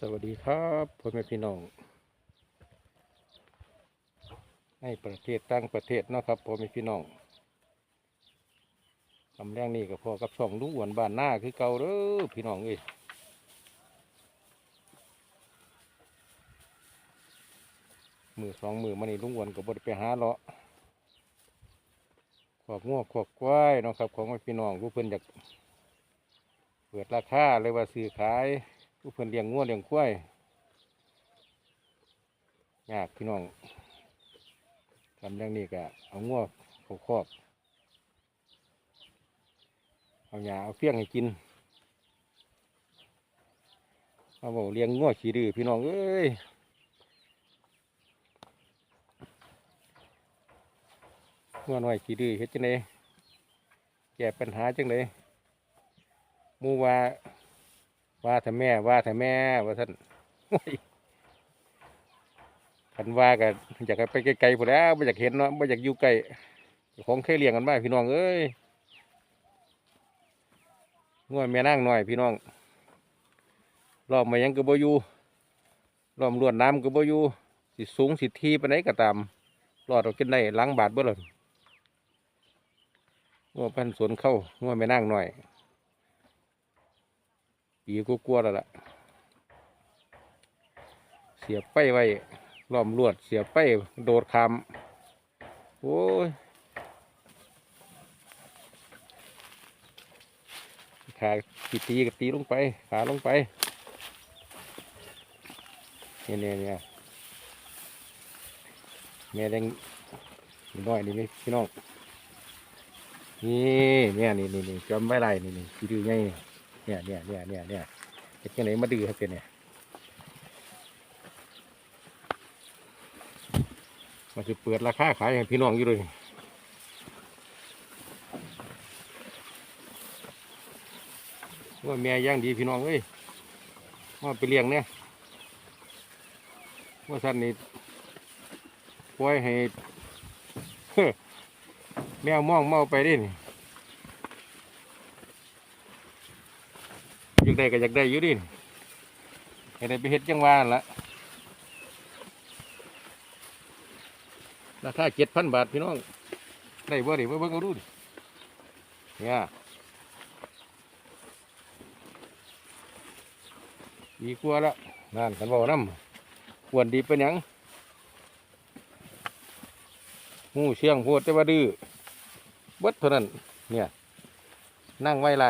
สวัสดีครับพ่อแม่พี่น้อง ในประเทศตั้งประเทศนะครับพ่อแม่พี่น้องคำแรกนี่ก็พอกับช่องลุงอ้วนบ้านหน้าคือเก่าเด้อพี่น้องเอ้ยมือสองมือมานี่ลุงอ้วนก็บ่ได้ไปหาเลาะขวากง้วขวากควายนะครับ ของแม่พี่น้องผู้เพิ่นอยากเปิดราคาเลยว่าซื้อขาย ผู้เพิ่นเลี้ยงงัวเลี้ยงควายยากพี่น้องทำอย่างนี้ก็เอางัวเขาครอบ เอาหญ้าเอาเฟี้ยงให้กินเอาบอกเลี้ยงงัวขี้ดื้อพี่น้องเอ้ยงัวน้อยขี้ดื้อเฮ็ดจังไดแก้ปัญหาจังไดหมู่ว่า ว่าแต่แม่ว่าแต่แม่ว่าท่านโอ้ยคันว่ากันอยากไปไกลๆพอแล้วไม่อยากเห็นเนาะไม่อยากอยู่ใกลของเคยเลี้ยงกันมาพี่น้องเอ้ยง่วยแม่นั่งหน่อยพี่น้องรอบมายังกระบอยู่รอบลวดน้ำกระบอยู่สิสูงสิทีไปไหนก็ตามรอดออกกินได้ล้างบาดเบ้อเลยง่วพันสวนเข้าง่วแม่นั่งหน่อย ปีกกลัวแล้วล่ะ เสียบไปไว้ล้อมลวด เสียบไปโดดคำโอ้ยขาตีตีกับตีลงไป ขาลงไป เนี่ยเนี่ยเนี่ยแม่แดงน้อยนี่ไหมพี่น้อง นี่เนี่ยนี่นี่จอมไว้ไรนี่นี่ดื้อไง เนี่ยเนี่ยเนี่ยเนี่ยเนี่ยเห็ดยังไงมาดื้อครับเนี่ยมาจะเปิดราคาขายให้พี่น้องอยู่เลยว่าแม่ย่างดีพี่น้องเอ้ยว่าไปเลี้ยงเนี่ยว่าสันนี่ปล่อยให้แมวมองเมาไปดินี่ อยาก ได้ก็อยากได้อยู่ดิให้ได้ไปเฮ็ดจังหวานั่นละราคาเจ็ดพันบาทพี่น้อง ได้บ่ดิเบิ่งเอาดูดิเนี่ยดีกว่าละนั่นกันบอกน้ำควรดีเป็นยังหูเชียงโพดแต่ว่าดื้อเบิดเท่านั้นเนี่ยนั่งไว้ไร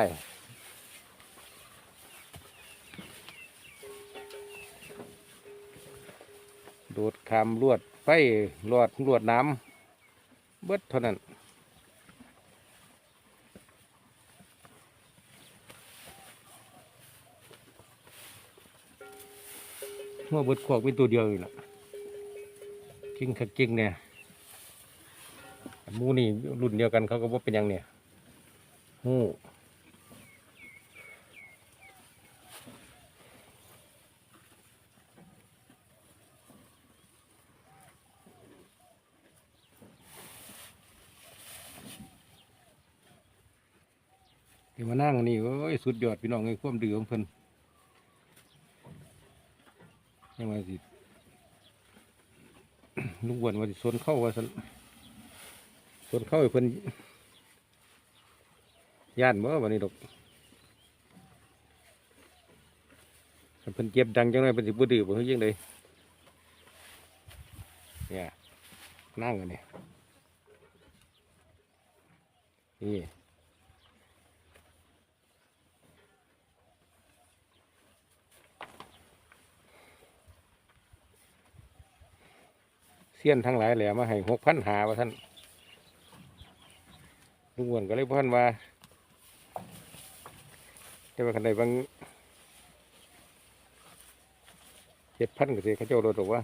คามลวดไฟลวดลวดน้ำเบิดเท่านั้นหัวเบิดขวกเป็นตัวเดียวอยู่ละกิ้งขัดกิ้งเนี่ยหมูนี่รุ่นเดียวกันเขาก็ว่าเป็นยังเนี่ยหู ที่มานั่งนี่โอ้ยสุดยอดพี่น้องไอ้ความดื้อของเพิ่นยังไงสิลุงอ้วนว่าสิสนเข้าว่าสันสนเข้าให้เพิ่นย่านบ่วันนี้ดอกเพิ่นเจ็บดังจังเลยเพิ่นสิบ่ดื้อบ่เฮ็ดจังไดเนี่ยนั่งกันเนี่ยนี่ เสี้ยนทั้งหลายแหละมาให้หกพันหาว่าท่านลุงอ้วนก็เลยพันว่าแต่ว่าคันใดบางเจ็ดพันก็สิเขาเจ้าโดดบอกว่า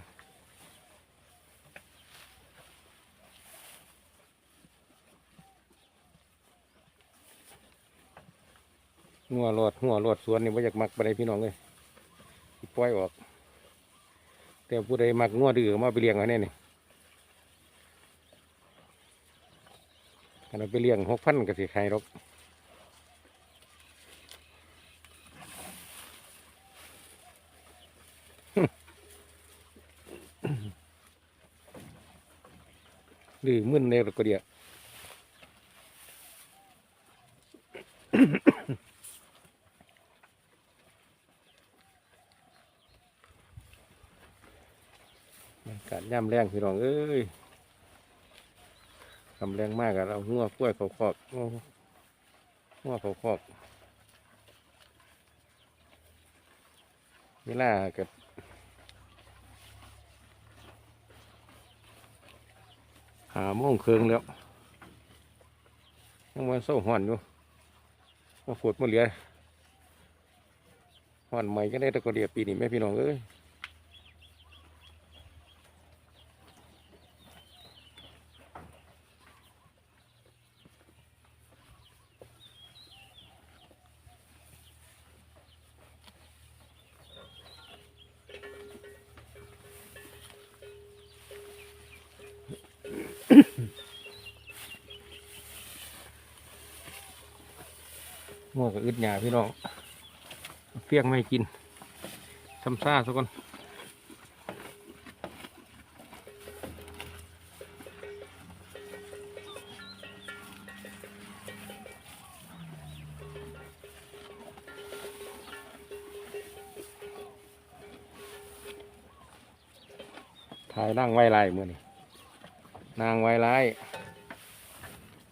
หัวรอดหัวรอดสวนนี่ว่าอยากมักไปได้พี่น้องเลยปล่อยออก แต่ผู้ใดมักงัวดื้อมาไปเลี้ยงเอันนี้นี่ เราไปเลี้ยงหกพันก็สิใครรบหรือมึนเร็วก็เดียวการย่ำแรงพี่รองเอ้ย ทำแรงมากอะเราหัวกล้วยเขาคอกหัวเขาคอกเวลากับหาโมงเคืองแล้วยังมันเศร้าห่อนอยู่มาฝดมาเหลือห่อนใหม่ก็ได้ตะกเดียปีนี้แม่พี่น้องเอ้ย วกับอึดหยาพี่น้องเฟียงไม่กินทำซ่าสักก่อนถ่ายนั่งไว้ลายมือนี่นางไว้ลาย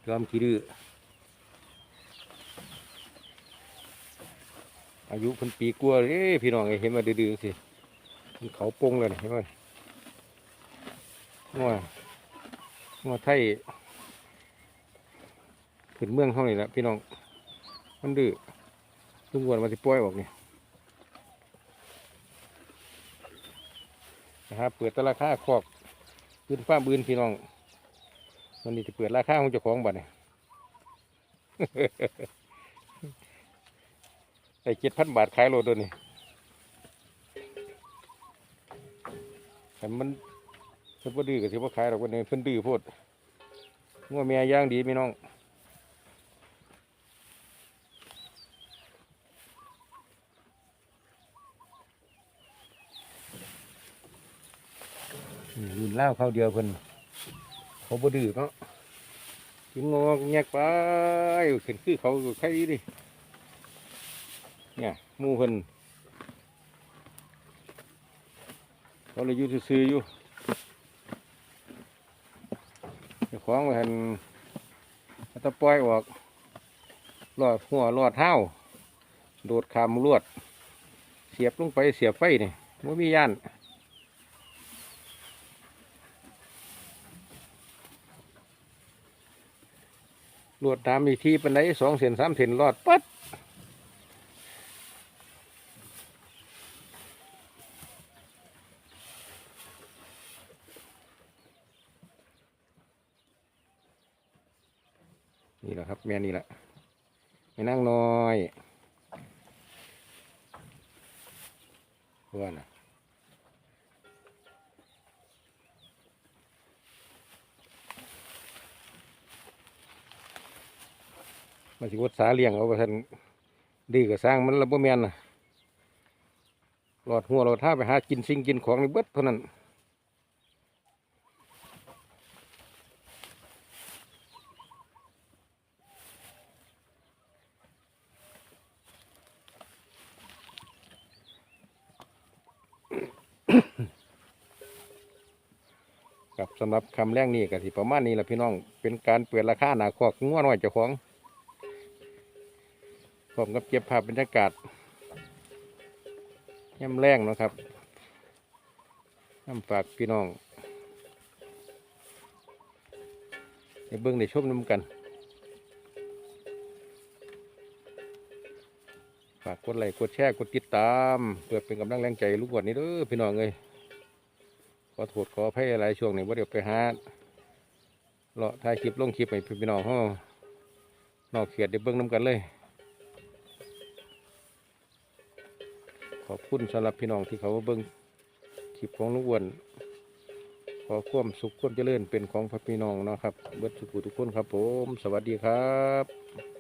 ยอมขี้ดื้อ อายุพิ่นปีกลัวเอ้พี่น้องเอ้เห็นมาดื้อๆสิมันเขาปงเลยนะเห็นไหมงัวงัวไทยขึ้นเมืองเขานี่แหละพี่น้อง มันดื้อลุงวนมาสิปล่อยออกนี่นะครับเปิดตราคาคอกพื้นฟ้าบืนพี่น้องวันนี้จะเปิดราคาของเจ้าของบัตรนี่ ไอ้เจ็ดพันบาทขายโลตัวนี้แต่มันเพิ่นบ่ดื้อก็สิบ่ขายหรอกวันนี้เพิ่นดื้อโพดงัวแม่ย่างดีพี่น้องนี่รุ่นเล่าเขาเดียวเพิ่นเขาบ่ดื้อเนาะกินงอแงกไปขึ้นคือเขาใครดี มูเพิ่นเขาเลยอยู่ซื่ออยู่เจ้าของไปหันตะปล่อยออกลอดหัวลอดเท้าโดดขามลวด เสียบลงไปเสียบไฟนี่ไม่มีย่านลวดตามอีกทีเป็นไรสองเส้นสามเส้นรอดปัด นี่แหละครับแม่นี่แหละไม่นั่งน้อยว่านะมาสิวดสาเลี้ยงเอาไปทันดีก็สร้างมันระบบแมนนะหลอดหัวหลอดท่าไปหากินสิ่งกินของในเบิดเท่านั้น สำหรับคำแรกนี้ก็สิประมาณนี้แหละพี่น้อง เป็นการเปิดราคาหนาคอกงัวน้อยเจ้าของผมกับเก็บภาพบรรยากาศย่ำแรงนะครับย่ำฝากพี่น้องในเบื้องในชมน้ำกัน ฝากกดไลค์กดแชร์กดติดตาม เพื่อเป็นกำลังแรงใจลูกวัดนี้เด้อพี่น้องเอ้ย อโทษขออภัยหลายช่วงนี้ว่าเดี๋ยวไปหาเลาะถ่ายคลิปลงคลิปให้พี่น้องเขานอกเขียดเดี๋ยวเบิ้งน้ำกันเลย ขอบคุณสำหรับพี่น้องที่เขาเบิ้งคลิปของลุงอ้วนขอความสุขความเจริญเป็นของพระพี่น้องนะครับ เบิดสุขทุกคนครับผม สวัสดีครับ